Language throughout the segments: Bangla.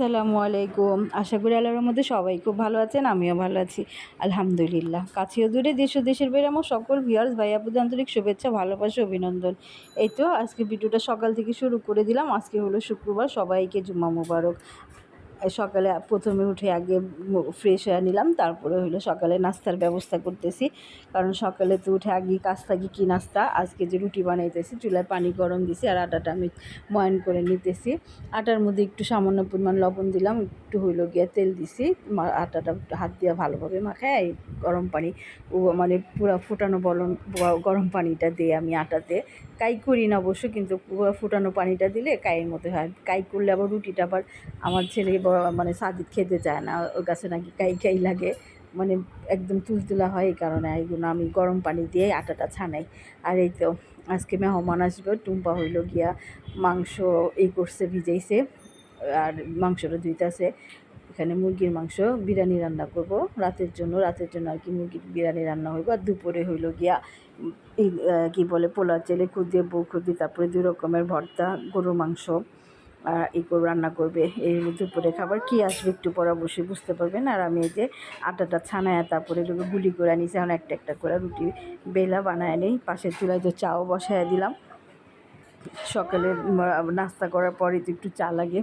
আসসালামু আলাইকুম। আশা করি আল্লাহর মধ্যে সবাই খুব ভালো আছেন, আমিও ভালো আছি। আলহামদুলিল্লাহ। কাছেও দূরে দেশ ও দেশের বাইরে আমার সকল ভিউয়ার্স ভাই আপুদের আন্তরিক শুভেচ্ছা, ভালোবাসা, অভিনন্দন। এই তো আজকে ভিডিওটা সকাল থেকে শুরু করে দিলাম। আজকে হলো শুক্রবার, সবাইকে জুম্মা মুবারক। সকালে প্রথমে উঠে আগে ফ্রেশ হয়ে নিলাম, তারপরে হলো সকালে নাস্তার ব্যবস্থা করতেছি। কারণ সকালে তো উঠে আগে কাজ থাকি কী নাস্তা? আজকে যে রুটি বানাইতেছি, চুলায় পানি গরম দিছি আর আটাটা আমি ময়ান করে নিতেছি। আটার মধ্যে একটু সামান্য পরিমাণ লবণ দিলাম, একটু হইল গিয়ে তেল দিছি। আটাটা হাত দিয়ে ভালোভাবে মাখায় গরম পানি মানে পুরো ফুটানো বলন, গরম পানিটা দিয়ে আমি আটাতে কাই করি না অবশ্য, কিন্তু ফুটানো পানিটা দিলে কাইয়ের মতো হয়। কাই করলে আবার রুটিটা আবার আমার ছেলে মানে সাদিক খেতে চায় না, ওর কাছে নাকি কাই কাই লাগে। মানে একদম তুলতুলা হয় এই কারণে এইগুলো আমি গরম পানি দিয়ে আটাটা ছানাই। আর এই তো আজকে মেহমান আসবে, টুম্পা হইল গিয়া মাংস এই করছে, ভিজাইছে। আর মাংসটা ধুইতেছে। এখানে মুরগির মাংস, বিরিয়ানি রান্না করব। রাতের জন্য রাতের জন্য আর কি মুরগির বিরিয়ানি রান্না হইব। আর দুপুরে হইল গিয়া কী বলে পোলা চেলে খুদিয়ে বউ খুদি তারপরে দুই রকমের ভর্তা গরু মাংস এই করে রান্না করবে। এই দুপুরে খাবার। কি আসবে একটু পরে অবশ্যই বুঝতে পারবেন। আর আমি এই যে আটাটা ছানায় তারপরে এগুলো গুলি করে নিয়েছি এখন একটা একটা করে রুটি বেলা বানায় নিই। পাশের চুলায় তো চাও বসায় দিলাম। সকালে নাস্তা করার পরে তো একটু চা লাগে।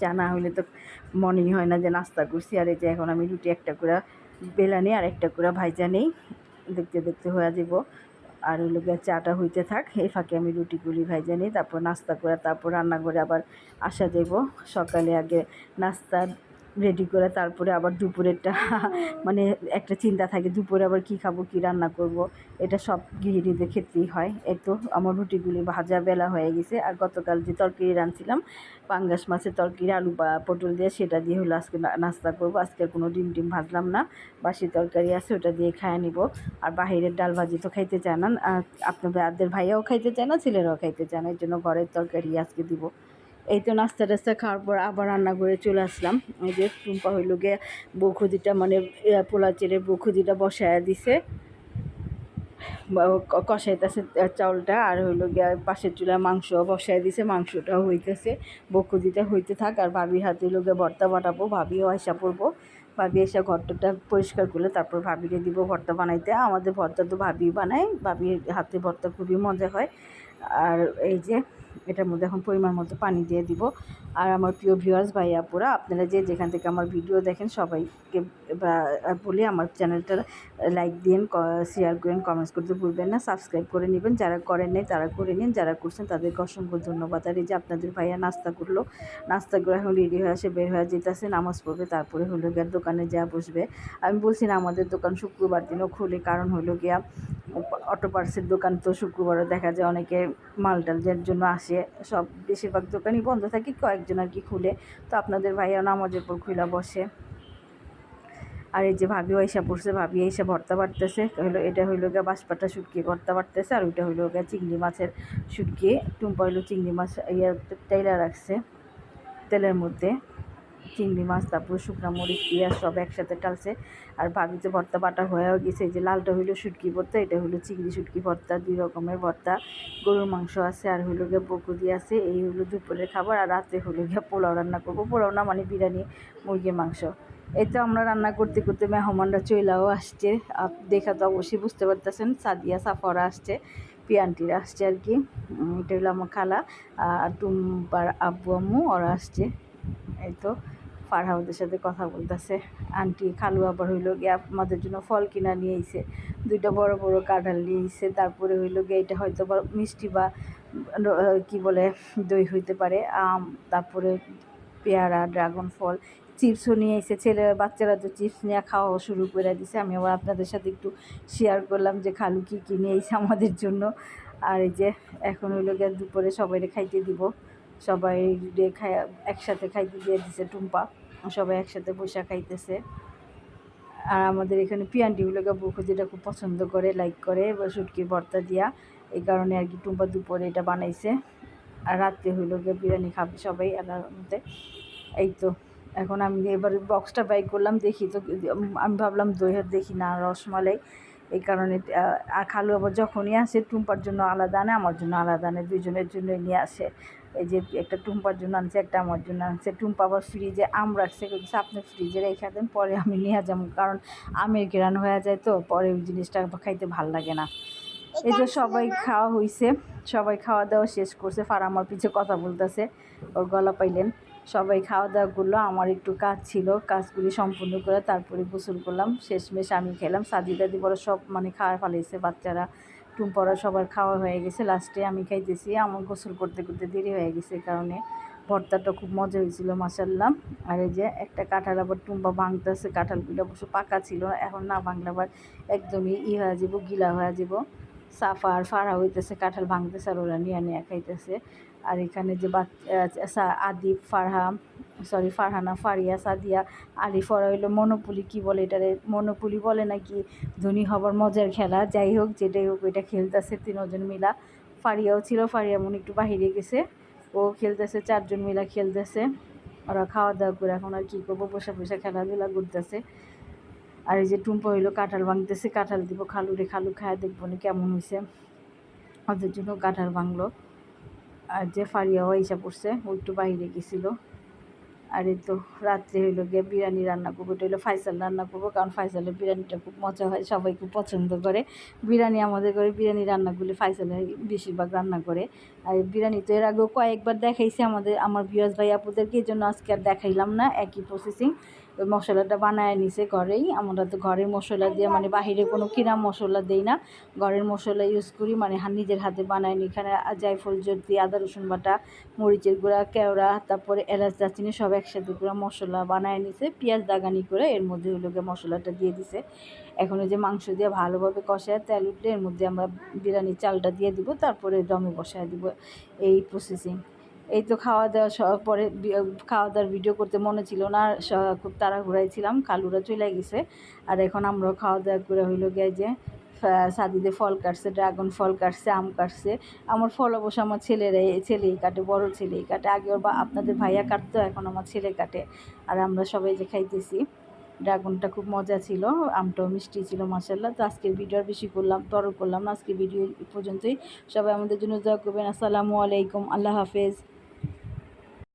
চা না হলে তো মনেই হয় না যে নাস্তা করছি, আর এই যে এখন আমি রুটি একটা করে বেলা নেই, আর একটা করে ভাইজা নেই, দেখতে দেখতে হয়ে যাব। আর হলো গিয়ে চাটা হইতে থাক, এই ফাঁকে আমি রুটি গুলি ভাইজা নিই, তারপর নাস্তা করে, তারপর রান্না করে আবার আসা যাব সকালে আগে নাস্তা রেডি করে তারপরে আবার দুপুরেরটা মানে একটা চিন্তা থাকে, দুপুরে আবার কি খাব, কি রান্না করব? এটা সব গৃহিণীদের ক্ষেত্রেই হয়। এই তো আমার রুটিগুলি ভাজা বেলা হয়ে গেছে। আর গতকাল যে তরকারি রাঁধছিলাম, পাঙ্গাস মাছের তরকারি, আলু বা পটল দিয়ে, সেটা দিয়ে হলো আজকে নাস্তা করব। আজকে কোনো ডিম ডিম ভাজলাম না। বাসি তরকারি আছে, ওটা দিয়ে খায় নিব। আর বাহিরের ডাল ভাজি তো খাইতে চায় না। আপনাদের ভাইয়াও খাইতে চায় না, ছেলেরাও খাইতে চায় না। এর জন্য ঘরের তরকারি আজকে দিব। এই তো নাস্তা টাস্তা খাওয়ার পর আবার রান্না করে চলে আসলাম। এই যে টুম্পা হইল গিয়ে বৌখুদিটা মানে পোলা চেড়ে বৌখুদিটা বসায় দিছে। কষাইতেছে চাউলটা। আর হইল গিয়া পাশের চুলায় মাংস বসায় দিছে, মাংসটাও হইতেছে। বকুদিটা হইতে থাক, আর ভাবির হাতে হইল গিয়ে ভর্তা বানাবো। ভাবিও আয়সা পড়ব। ভাবি এসে ঘরটাটা পরিষ্কার করলে তারপর ভাবিকে দিব ভর্তা বানাইতে। আমাদের ভর্তা তো ভাবি বানায়। ভাবির হাতে ভর্তা খুবই মজা হয়। আর এই যে এটার মধ্যে এখন পরিমাণ মতো পানি দিয়ে দিব। আর আমার প্রিয় ভিউয়ার্স ভাইয়া, আপুরা, আপনারা যে যেখান থেকে আমার ভিডিও দেখেন, সবাইকে বলি আমার চ্যানেলটা লাইক দিন শেয়ার করেন কমেন্টস করতে ভুলবেন না। সাবস্ক্রাইব করে নেবেন। যারা করেন নাই, তারা করে নিন। যারা করছেন, তাদেরকে অসংখ্য ধন্যবাদ। আর এই যে আপনাদের ভাইয়া নাস্তা করল, নাস্তা করে এখন রেডি হয়ে আসে, বের হয়ে যেতেছে, নামাজ পড়বে, তারপরে হলো গিয়া দোকানে যা বসবে। আমি বলছি না, আমাদের দোকান শুক্রবার দিনও খুলে, কারণ হলো গিয়া অটো পার্সের দোকান তো শুক্রবারও দেখা যায়, অনেকে মাল মালটালের জন্য আসে। সব বেশিরভাগ দোকানই বন্ধ থাকে, কয়েকজন আর কি খুলে। তো আপনাদের ভাইয়া নামাজের পর খুলে বসে। আর এই যে ভাবি ওইসা পড়ছে, ভাবি এসা ভর্তা বাড়তেছে হইল এটা হইল গিয়ে বাঁশপাটা শুটকি ভর্তা বাড়তেছে আর ওইটা হইল গিয়ে চিংড়ি মাছের শুটকি। টুম্পা হইল চিংড়ি মাছ ইয়ে তেলা রাখছে তেলের মধ্যে। চিংড়ি মাছ, তারপর শুকনো মরিচ, পেঁয়াজ সব একসাথে টালছে। আর ভাবি যে ভর্তা বাটা হয়েও গেছে যে লালটা হইল শুটকি ভর্তা, এটা হলো চিংড়ি শুটকি ভর্তা, দুই রকমের ভর্তা। গরুর মাংস আছে, আর হইল গিয়ে বকুদি আছে, এই হলো দুপুরের খাবার, আর রাতে হলো গিয়ে পোলাও রান্না করব। পোলাও না মানে বিরিয়ানি, মুরগির মাংস। এই তো আমরা রান্না করতে করতে মেহমানরা চইলাও আসছে। দেখা তো অবশ্যই বুঝতে পারতেছেন, সাদিয়া, সাফরা আসছে, পিয়ান্টিরা আসছে আর কি। এটা হলো আমার খালা, আর টুম্পার আব্বু, আম্মু, ওরা আসছে। এই তো। ফারহাউদের সাথে কথা বলতেছে। আন্টি খালু আবার হইল গিয়ে আমাদের জন্য ফল কিনা নিয়ে আইছে। দুইটা বড় বড় কাঁঠাল নিয়ে আইছে। তারপরে হইল গিয়ে এটা হয়তো বা মিষ্টি বা কি বলে, দই হইতে পারে, আম, তারপরে পেয়ারা, ড্রাগন ফল, চিপসও নিয়ে এসে ছেলে, বাচ্চারা তো চিপস নিয়ে খাওয়া শুরু করে দিছে। আমি আবার আপনাদের সাথে একটু শেয়ার করলাম যে খালু কী কী নিয়ে এসে আমাদের জন্য। আর এই যে এখন হইল গিয়ে দুপুরে সবাইকে খাইতে দিব। সবাই খাই একসাথে খাইতে দিয়ে দিছে টুম্পা। সবাই একসাথে বসে খাইতেছে। আর আমাদের এখানে পিয়ান্টিগুলোকে বুকু যেটা খুব পছন্দ করে লাইক করে শুটকি, ভর্তা দিয়া, এই কারণে আর কি টুম্পা দুপুরে এটা বানাইছে। আর রাত্রে হইল গিয়ে বিরিয়ানি খাবে সবাই আল্লাহর মধ্যে এই তো, এখন আমি এবার বক্সটা বাই করলাম, দেখি তো, আমি ভাবলাম দইয়ের দেখি না, রসমালাই। এই কারণে আর খালু আবার যখনই আসে, টুম্পার জন্য আলাদা আনে, আমার জন্য আলাদা আনে দুজনের জন্যই নিয়ে আসে। এই যে একটা টুম্পার জন্য আনছে, একটা আমার জন্য আনছে। টুম্পা আবার ফ্রিজে আম রাখছে কিন্তু আপনি ফ্রিজে রেখে দেন, পরে আমি নিয়ে যাব। কারণ আমের গ্রান হয়ে যায় তো, পরে ওই জিনিসটা খাইতে ভালো লাগে না। এই যে সবাই খাওয়া হইছে, সবাই খাওয়া দাওয়া শেষ করছে, ফার আমার পিছে কথা বলতেছে, ওর গলা পাইলেন। সবাই খাওয়া দাওয়া করল, আমার একটু কাজ ছিল, কাজগুলি সম্পূর্ণ করে তারপরে গোসল করলাম, শেষমেশ আমি খেলাম। সাদি দাদি বড় সব মানে খাওয়া ফেলাইছে বাচ্চারা। টুম্পরা সবার খাওয়া হয়ে গেছে। লাস্টে আমি খাইতেছি। আমার গোসল করতে করতে দেরি হয়ে গেছে কারণে ভর্তাটা খুব মজা হয়েছিল মাসাল্লাম আর এই যে একটা কাঁঠাল আবার টুম্বা ভাঙতেছে, কাঁঠালগুলো অবশ্য পাকা ছিল, এখন না ভাঙলে আবার একদমই ই হয়ে যাব, গিলা হয়ে যাব। সাফা আর ফাড়া হইতেছে, কাঁঠাল ভাঙতেছে আর ওরা নিয়ে নিয়ে খাইতেছে। আর এখানে যে বাচ্চা আদিপ ফারহা সরি ফারহানা, ফারিয়া, সাদিয়া আলিফ ওরা হইল মনোপুলি, কী বলে এটারে? মনোপুলি বলে নাকি ধনী হবার মজার খেলা? যাই হোক, যেটাই হোক, ওইটা খেলতেছে তিনজন মিলা। ফারিয়াও ছিল, ফারিয়া মনে একটু বাহিরে গেছে। ও খেলতেছে, চারজন মিলা খেলতেছে। ওরা খাওয়া দাওয়া করে এখন আর কী করব? বসে বসে খেলাধুলা করতেছে। আর এই যে টুম্পা হইল কাঁঠাল ভাঙতেছে, কাঁঠাল দিব, খালু রে খালু খায় দেখব না কেমন হয়েছে ওদের জন্য কাঁঠাল ভাঙলো। আর যে ফারিয়াও এসে পড়ছে, ও একটু বাইরে গেছিল। আর এই তো রাত্রে হইল গিয়ে বিরিয়ানি রান্না করব, এটা হইল ফাইসাল রান্না করব, কারণ ফাইসালের বিরিয়ানিটা খুব মজা হয়, সবাই খুব পছন্দ করে। বিরিয়ানি আমাদের ঘরে বিরিয়ানি রান্নাগুলি ফাইসালে বেশিরভাগ রান্না করে। আর বিরিয়ানি তো এর আগেও কয়েকবার দেখাইছে আমাদের, আমার বিয়াস ভাই আপুদেরকে, এই জন্য আজকে আর দেখাইলাম না, একই প্রসেসিং ওই মশলাটা বানায় নিছে ঘরেই, আমরা তো ঘরের মশলা দিয়ে মানে বাহিরে কোনো কিনা মশলা দেই না। ঘরের মশলা ইউজ করি মানে নিজের হাতে বানাই নি এখানে জায়ফল, জর্দি, আদা, রসুন বাটা, মরিচের গুঁড়া, কেওড়া, তারপরে এলাচ, দারচিনি সব একসাথে করে মশলা বানায় নিছে। পেঁয়াজ দাগানি করে এর মধ্যে ওগুলোকে মশলাটা দিয়ে দিছে। এখন ওই যে মাংস দিয়ে ভালোভাবে কষায় তেল উঠলে এর মধ্যে আমরা বিরিয়ানির চালটা দিয়ে দিব, তারপরে দমে বসায় দিব। এই প্রসেসিং এই তো খাওয়া দাওয়া সব পরে খাওয়া দাওয়ার ভিডিও করতে মনে ছিল না খুব তাড়াহুড়াই ছিলাম, কালুরা চলে গেছে। আর এখন আমরাও খাওয়া দাওয়া করে হইল গিয়ে যে সাদিদে ফল কাটছে, ড্রাগন ফল কাটছে, আম কাটছে। আমার ফল অবশ্য আমার ছেলেরাই ছেলেই কাটে, বড় ছেলেই কাটে। আগে বা, আপনাদের ভাইয়া কাটতো, এখন আমার ছেলে কাটে। আর আমরা সবাই যে খাইতেছি। ড্রাগনটা খুব মজা ছিল, আমটাও মিষ্টি ছিল মাসাল্লাহ তো আজকের ভিডিও আর বেশি করলাম তর করলাম আজকের ভিডিও পর্যন্তই। সবাই আমাদের জন্য দোয়া করবেন। আসসালামু আলাইকুম, আল্লাহ হাফেজ।